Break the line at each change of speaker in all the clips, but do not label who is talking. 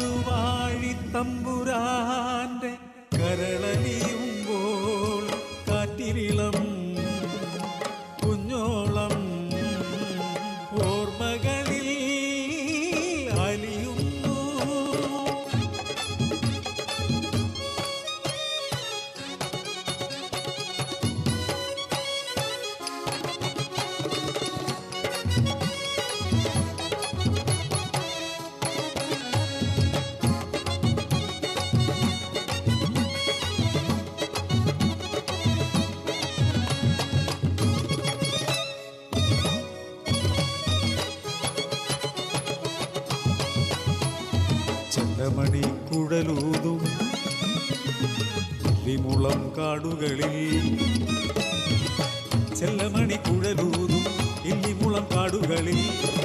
നാടുവാഴി തമ്പുരാന്റെ കരളലിയുമ്പോൾ ചെണ്ടമണി കുഴലൂതും ലിമുളം കാടുകളിൽ. ചെല്ലമണി കുഴലൂതും ഇല്ലിമുളം കാടുകളിൽ.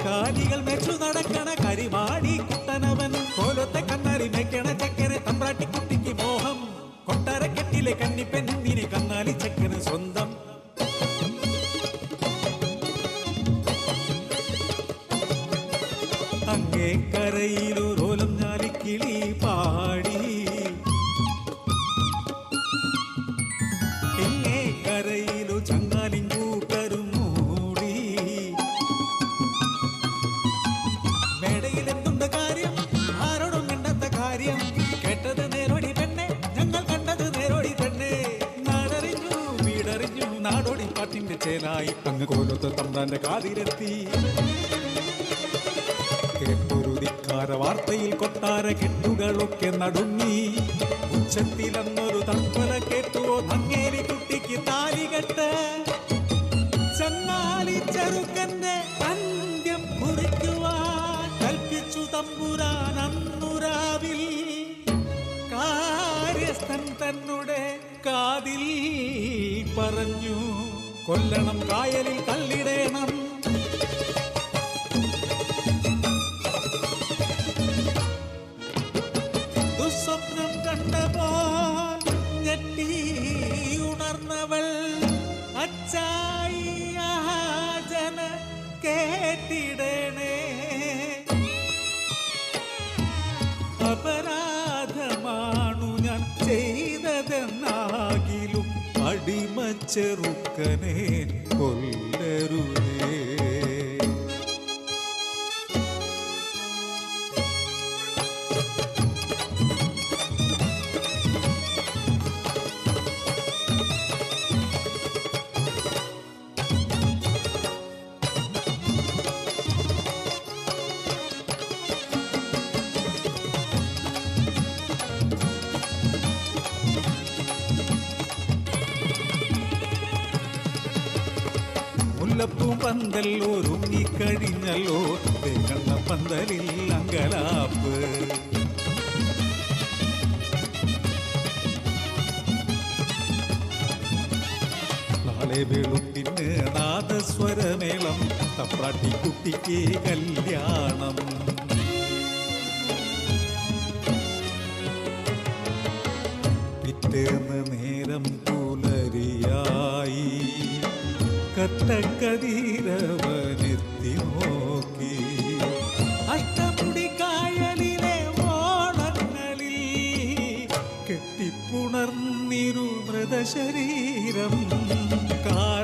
കാലികൾ മെച്ചു നടക്കണ കരിമാടി കുട്ടനവൻ. കോലത്തെ കണ്ണാരി മേക്കണ ചക്കന് തമ്പ്രാട്ടി കുട്ടിക്ക് മോഹം. കൊട്ടാരക്കെട്ടിലെ കന്നിപ്പെണ്ണിനെ കന്നാലി ചക്കന് സ്വന്തം? അങ്ങേ കരയിലൊരോലം ഞാലിക്കിളി പാടി. പിന്നെ കരയിലു ചങ്ങാലിൻ കൂട്ടരും മൂടി. മേടയിൽ കാര്യം? ആരോടും കണ്ടെത്ത കാര്യം. കേട്ടത് നേരോടി പെണ്ണെ ഞങ്ങൾ കണ്ടത് നേരോടി പെണ്ണെ. നാടറിഞ്ഞു വീടറിഞ്ഞു നാടോടി പാട്ടിന്റെ ചേലായി അങ്ങ് കോലത്ത് തമ്പാന്റെ കാതിരെത്തി കേട്ടൊരു വാർത്തയിൽ കൊട്ടാര കെട്ടുകളൊക്കെ നടുങ്ങി. ഉച്ചത്തിലന്നൊരു തത്വല കേട്ടുവോ നങ്ങേരി കുട്ടിക്ക് താലികെട്ട് ചങ്ങാലി ചെറുക്കന്റെ അന്ത്യം കുറിക്കുവാൻ കൽപ്പിച്ചു തമ്പുരാൻ അന്നുരാവിൽ. കാര്യസ്ഥൻ തന്നെ കാതിൽ പറഞ്ഞു കൊല്ലണം കായലിൽ തള്ളിടേണം അടിമച്ചെറുക്കനെ കൊല്ലരുതേ. മുല്ലപ്പൂ പന്തൽ ഒരുങ്ങിക്കഴിഞ്ഞല്ലോ തേങ്ങണ്ണ പന്തലിൽ അങ്കലാപ്പ്. നാളെ വെളുപ്പിന് നാദസ്വരമേളം തപ്രാട്ടിക്കുട്ടിക്ക് കല്യാണം. പിറ്റേന്ന് നേരം പുലരിയായി കത്തക്കതീരവനെത്തി നോക്കി അഷ്ടമുടി കായലിലെ ഓണങ്ങളിൽ കെട്ടിപ്പുണർന്നിരു മൃതശരീരം കാലം